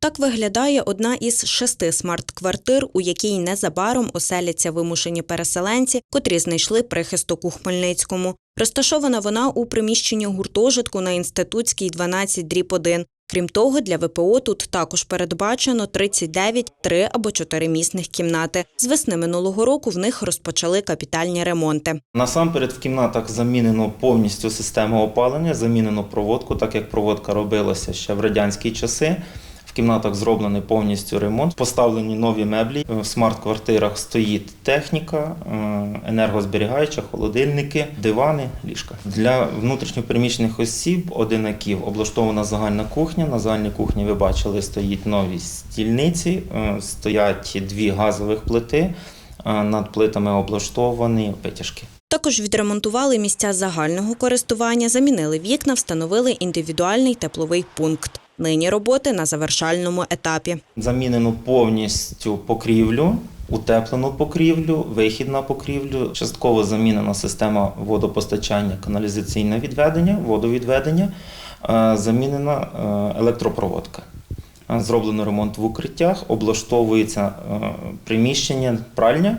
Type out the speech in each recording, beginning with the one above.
Так виглядає одна із шести смарт-квартир, у якій незабаром оселяться вимушені переселенці, котрі знайшли прихисток у Хмельницькому. Розташована вона у приміщенні гуртожитку на інститутській 12 дріб 1. Крім того, для ВПО тут також передбачено 39 три або чотиримісних кімнати. З весни минулого року в них розпочали капітальні ремонти. Насамперед в кімнатах замінено повністю систему опалення, замінено проводку, так як проводка робилася ще в радянські часи. Кімнатах зроблений повністю ремонт, поставлені нові меблі. В смарт-квартирах стоїть техніка, е, енергозберігаюча, холодильники, дивани, ліжка. Для внутрішньопереміщених осіб, одинаків, облаштована загальна кухня. На загальній кухні ви бачили, стоїть нові стільниці, е, стоять дві газових плити. е, Над плитами облаштовані витяжки. Також відремонтували місця загального користування, замінили вікна, встановили індивідуальний тепловий пункт. Нині роботи на завершальному етапі. Замінено повністю покрівлю, утеплену покрівлю, вихід на покрівлю. Частково замінена система водопостачання, каналізаційне відведення, водовідведення, е, замінена е, електропроводка. Е, Зроблено ремонт в укриттях, облаштовується приміщення, пральня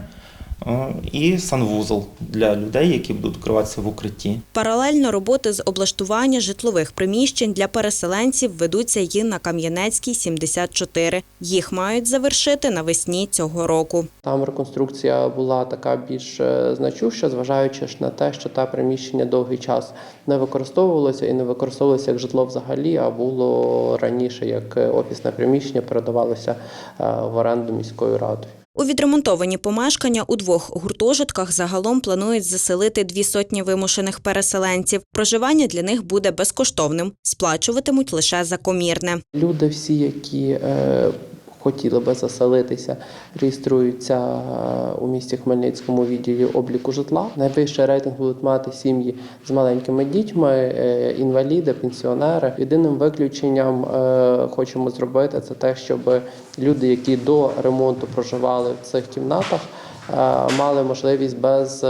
і санвузол для людей, які будуть укриватися в укритті. Паралельно роботи з облаштування житлових приміщень для переселенців ведуться і на Кам'янецькій 74. Їх мають завершити навесні цього року. Там реконструкція була така більш е, значуща, зважаючи ж на те, що те приміщення довгий час не використовувалося і не використовувалося як житло взагалі, а було раніше як е, офісне приміщення, передавалося е, в оренду міською радою. У відремонтовані помешкання у двох гуртожитках загалом планують заселити дві сотні вимушених переселенців. Проживання для них буде безкоштовним, сплачуватимуть лише за комірне. Люди всі, які е, хотіли би заселитися, реєструються е, у місті Хмельницькому відділі обліку житла. Найвищий рейтинг будуть мати сім'ї з маленькими дітьми, е, інваліди, пенсіонери. Єдиним виключенням е, хочемо зробити це те, щоб люди, які до ремонту проживали в цих кімнатах. Мали можливість без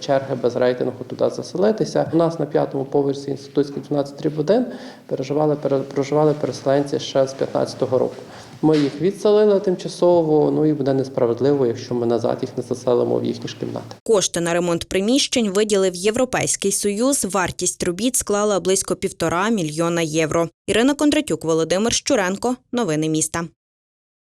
черги, без рейтингу туди заселитися. У нас на п'ятому поверсі інститутський 12 1 переживали пере- проживали переселенці ще з 15-го року. Ми їх відселили тимчасово. Ну і буде несправедливо, якщо ми назад їх не заселимо в їхні ж кімнати. Кошти на ремонт приміщень виділив Європейський Союз. Вартість робіт склала близько півтора мільйона євро. Ірина Кондратюк, Володимир Щуренко. Новини міста.